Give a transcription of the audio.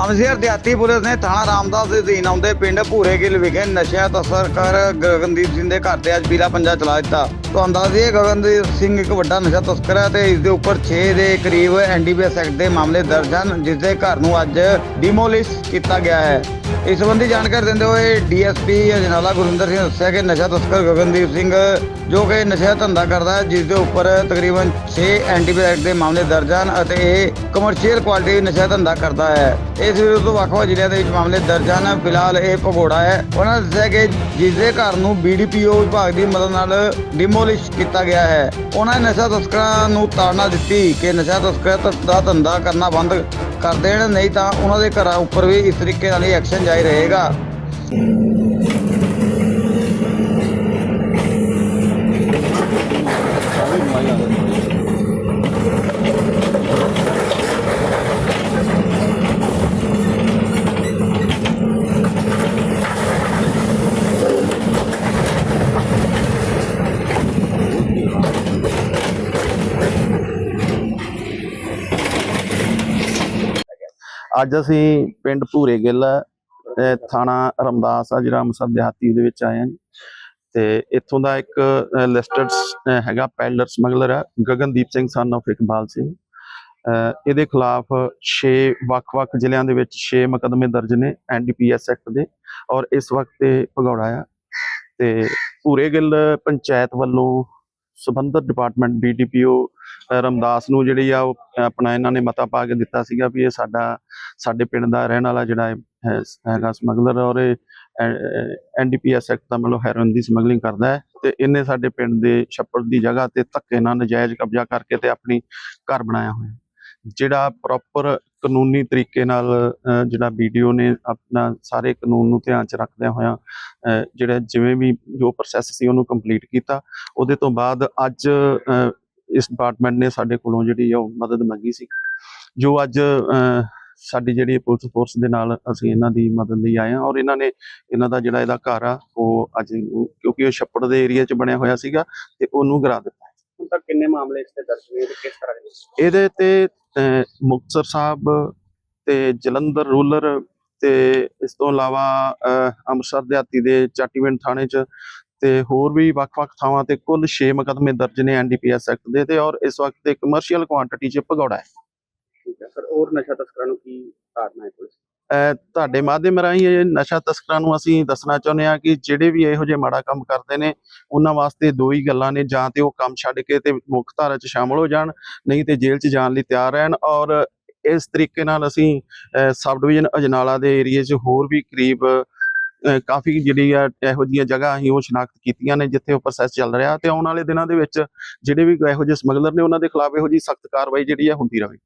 ਅਮਜ਼ੀਰ ਦਿਹਾਤੀ ਪੁਲਿਸ ਨੇ ਥਾਣਾ ਰਾਮਦਾਸ ਦੇ ਅਧੀਨ ਆਉਂਦੇ ਪਿੰਡ ਭੂਰੇ ਗਿੱਲ ਵਿਖੇ ਨਸ਼ਿਆਂ ਤਸਕਰ ਗਗਨਦੀਪ ਸਿੰਘ ਦੇ ਘਰ ਤੇ ਅੱਜ ਪੀਲਾ ਪੰਜਾ ਚਲਾ ਦਿੱਤਾ। ਤੁਹਾਨੂੰ ਦੱਸ ਦਈਏ, ਗਗਨਦੀਪ ਸਿੰਘ ਇੱਕ ਵੱਡਾ ਨਸ਼ਾ ਤਸਕਰ ਹੈ ਤੇ ਇਸ ਦੇ ਉੱਪਰ 6 ਦੇ ਕਰੀਬ ਐਨਡੀਪੀਐਸ ਐਕਟ ਦੇ ਮਾਮਲੇ ਦਰਜ ਹਨ, ਜਿਸ ਦੇ ਘਰ ਨੂੰ ਅੱਜ ਡਿਮੋਲਿਸ਼ ਕੀਤਾ ਗਿਆ ਹੈ। ਇਸ ਸੰਬੰਧੀ ਜਾਣਕਾਰੀ ਦਿੰਦੇ ਹੋਏ ਡੀਐਸਪੀ ਅਜਨਾਲਾ ਗੁਰਿੰਦਰ ਸਿੰਘ ਦੱਸਿਆ ਕਿ ਨਸ਼ਾ ਤਸਕਰ ਗਗਨਦੀਪ ਸਿੰਘ, ਜੋ ਕਿ ਨਸ਼ਾ ਧੰਦਾ ਕਰਦਾ ਹੈ ਜਿਸ ਦੇ ਉੱਪਰ ਤਕਰੀਬਨ 6 ਐਨਡੀਪੀਐਸ ਦੇ ਮਾਮਲੇ ਦਰਜ ਹਨ ਅਤੇ ਇਹ ਕਮਰਸ਼ੀਅਲ ਕੁਆਲਿਟੀ ਨਸ਼ਾ ਧੰਦਾ ਕਰਦਾ ਹੈ। ਇਸ ਵਿਰੁੱਧ ਵੱਖ-ਵੱਖ ਜ਼ਿਲ੍ਹਿਆਂ ਦੇ ਵਿੱਚ ਮਾਮਲੇ ਦਰਜ ਹਨ। ਫਿਲਹਾਲ ਇਹ ਭਗੌੜਾ ਹੈ। ਉਹਨਾਂ ਨੇ ਦੱਸਿਆ ਕਿ ਜਿਸ ਦੇ ਘਰ ਨੂੰ ਬੀਡੀਪੀਓ ਵਿਭਾਗ ਦੀ ਮਦਦ ਨਾਲ ਡਿਮੋਲਿਸ਼ ਕੀਤਾ ਗਿਆ ਹੈ। ਉਹਨਾਂ ਨੇ ਨਸ਼ਾ ਤਸਕਰਾਂ ਨੂੰ ਤਾੜਨਾ ਦਿੱਤੀ ਕਿ ਨਸ਼ਾ ਤਸਕਰ ਦਾ ਧੰਦਾ ਕਰਨਾ ਬੰਦ ਕਰ ਦੇਣ, ਨਹੀਂ ਤਾਂ ਉਹਨਾਂ ਦੇ ਘਰਾਂ ਉੱਪਰ ਵੀ ਇਸ ਤਰੀਕੇ ਨਾਲ ਹੀ ਐਕਸ਼ਨ ਜਾਰੀ ਰਹੇਗਾ। ਅੱਜ ਅਸੀਂ ਪਿੰਡ ਭੂਰੇ ਗਿੱਲ ਥਾਣਾ ਰਮਦਾਸ ਆ, ਜਿਹੜਾ ਅੰਮ੍ਰਿਤਸਰ ਦਿਹਾਤੀ ਦੇ ਵਿੱਚ ਆਏ ਹਾਂ ਜੀ। ਤੇ ਇੱਥੋਂ ਦਾ ਇੱਕ ਲਿਸਟਡ ਹੈਗਾ ਪੈਡਲਰ ਸਮਗਲਰ ਆ, ਗਗਨਦੀਪ ਸਿੰਘ ਸਨ of ਇਕਬਾਲ ਸਿੰਘ ਇਹਦੇ ਖਿਲਾਫ 6 ਵੱਖ-ਵੱਖ ਜ਼ਿਲ੍ਹਿਆਂ ਦੇ ਵਿੱਚ 6 ਮੁਕੱਦਮੇ ਦਰਜ ਨੇ ਐਨਡੀਪੀਐਸ ਐਕਟ ਦੇ, ਔਰ ਇਸ ਵਕਤ ਇਹ ਭਗੌੜਾ ਆ ਤੇ ਭੂਰੇ ਗਿੱਲ ਪੰਚਾਇਤ ਵੱਲੋਂ ਸਬੰਧਤ ਡਿਪਾਰਟਮੈਂਟ ਬੀਡੀਪੀਓ ਰਮਦਾਸ ਨੂੰ ਜਿਹੜੀ ਆ ਉਹ ਆਪਣਾ ਇਹਨਾਂ ਨੇ ਮਤਾ ਪਾ ਕੇ ਦਿੱਤਾ ਸੀਗਾ ਵੀ ਇਹ ਸਾਡਾ, ਸਾਡੇ ਪਿੰਡ ਦਾ ਰਹਿਣ ਵਾਲਾ ਜਿਹੜਾ ਹੈਗਾ ਸਮਗਲਰ ਔਰ ਇਹ ਐਨਡੀਪੀਐਸ ਐਕਟ ਦਾ ਮਤਲਬ ਹੈਰੋਇਨ ਦੀ ਸਮਗਲਿੰਗ ਕਰਦਾ ਹੈ ਤੇ ਇਹਨੇ ਸਾਡੇ ਪਿੰਡ ਦੇ ਛੱਪੜ ਦੀ ਜਗ੍ਹਾ ਤੇ ਧੱਕੇ ਨਾਲ ਨਜਾਇਜ਼ ਕਬਜ਼ਾ ਕਰਕੇ ਤੇ ਆਪਣੀ ਘਰ ਬਣਾਇਆ ਹੋਇਆ। ਜਿਹੜਾ ਪ੍ਰੋਪਰ ਕਾਨੂੰਨੀ ਤਰੀਕੇ ਨਾਲ ਅਹ, ਜਿਹੜਾ ਵੀਡੀਓ ਨੇ ਆਪਣਾ ਸਾਰੇ ਕਾਨੂੰਨ ਨੂੰ ਧਿਆਨ ਚ ਰੱਖਦਿਆਂ ਹੋਇਆਂ ਜਿਹੜਾ ਜਿਵੇਂ ਵੀ ਜੋ ਪ੍ਰੋਸੈਸ ਸੀ ਉਹਨੂੰ ਕੰਪਲੀਟ ਕੀਤਾ। ਉਹਦੇ ਤੋਂ ਬਾਅਦ ਅੱਜ ਇਸ ਡਿਪਾਰਟਮੈਂਟ ਨੇ ਸਾਡੇ ਕੋਲੋਂ ਜਿਹੜੀ ਆ ਉਹ ਮਦਦ ਮੰਗੀ ਸੀ। ਜੋ ਅੱਜ ਸਾਡੀ ਜਿਹੜੀ ਪੁਲਿਸ ਫੋਰਸ ਦੇ ਨਾਲ ਅਸੀਂ ਇਹਨਾਂ ਦੀ ਮਦਦ ਲਈ ਆਏ ਹਾਂ ਔਰ ਇਹਨਾਂ ਨੇ ਇਹਨਾਂ ਦਾ ਜਿਹੜਾ ਇਹਦਾ ਘਰ ਆ ਉਹ ਅੱਜ ਕਿਉਂਕਿ ਉਹ ਛੱਪੜ ਦੇ ਏਰੀਆ 'ਚ ਬਣਿਆ ਹੋਇਆ ਸੀਗਾ ਤੇ ਉਹਨੂੰ ਗਿਰਾ ਦਿੱਤਾ। ਤੱਕ ਕਿੰਨੇ ਮਾਮਲੇ ਇਸ ਤੇ ਦਰਜ ਹੋਏ ਤੇ ਕਿਸ ਤਰ੍ਹਾਂ ਦੇ ਇਹਦੇ ਤੇ ਮੁਕਤਸਰ ਸਾਹਿਬ ਤੇ ਜਲੰਧਰ ਰੂਰਲ ਤੇ ਇਸ ਤੋਂ ਇਲਾਵਾ ਅੰਮ੍ਰਿਤਸਰ ਦਿਹਾਤੀ ਦੇ ਚਾਟੀਵਿੰਡ ਥਾਣੇ 'ਚ ਤੇ ਹੋਰ ਵੀ ਵੱਖ-ਵੱਖ ਥਾਵਾਂ ਤੇ ਕੁੱਲ 6 ਮੁਕੱਦਮੇ ਦਰਜ ਨੇ ਐਨਡੀਪੀਐਸ ਐਕਟ ਦੇ ਤੇ ਔਰ ਇਸ ਵਕਤ ਤੇ ਕਮਰਸ਼ੀਅਲ ਕੁਆਂਟੀਟੀ 'ਚ ਭਗੌੜਾ ਹੈ। ਠੀਕ ਹੈ ਸਰ ਹੋਰ ਨਸ਼ਾ ਤਸਕਰਾਂ ਨੂੰ ਕੀ ਧਾਰਨਾ ਹੈ ਪੁਲਿਸ? ਤੁਹਾਡੇ ਮਾਧਿਅਮ ਰਾਹੀਂ ਇਹ ਨਸ਼ਾ ਤਸਕਰਾਂ ਨੂੰ ਅਸੀਂ ਦੱਸਣਾ ਚਾਹੁੰਦੇ ਹਾਂ ਕਿ ਜਿਹੜੇ ਵੀ ਇਹੋ ਜਿਹੇ ਮਾੜਾ ਕੰਮ ਕਰਦੇ ਨੇ, ਉਹਨਾਂ ਵਾਸਤੇ ਦੋ ਹੀ ਗੱਲਾਂ ਨੇ, ਜਾਂ ਤੇ ਉਹ ਕੰਮ ਛੱਡ ਕੇ ਤੇ ਮੁੱਖ ਧਾਰਾ 'ਚ ਸ਼ਾਮਲ ਹੋ ਜਾਣ, ਨਹੀਂ ਤੇ ਜੇਲ੍ਹ 'ਚ ਜਾਣ ਲਈ ਤਿਆਰ ਰਹਿਣ ਔਰ ਇਸ ਤਰੀਕੇ ਨਾਲ ਅਸੀਂ ਸਬ ਡਿਵੀਜ਼ਨ ਅਜਨਾਲਾ ਦੇ ਏਰੀਏ 'ਚ ਹੋਰ ਵੀ ਕਰੀਬ ਕਾਫੀ ਜਿਹੜੀ ਆ ਇਹੋ ਜਿਹੀਆਂ ਜਗ੍ਹਾ ਅਸੀਂ ਉਹ ਸ਼ਨਾਖਤ ਕੀਤੀਆਂ ਨੇ ਜਿੱਥੇ ਉਹ ਪ੍ਰੋਸੈਸ ਚੱਲ ਰਿਹਾ ਤੇ ਆਉਣ ਵਾਲੇ ਦਿਨਾਂ ਦੇ ਵਿੱਚ ਜਿਹੜੇ ਵੀ ਇਹੋ ਜਿਹੇ ਸਮਗਲਰ ਨੇ ਉਹਨਾਂ ਦੇ ਖਿਲਾਫ ਇਹੋ ਜਿਹੀ ਸਖਤ ਕਾਰਵਾਈ ਜਿਹੜੀ ਆ ਹੁੰਦੀ ਰਹੇ।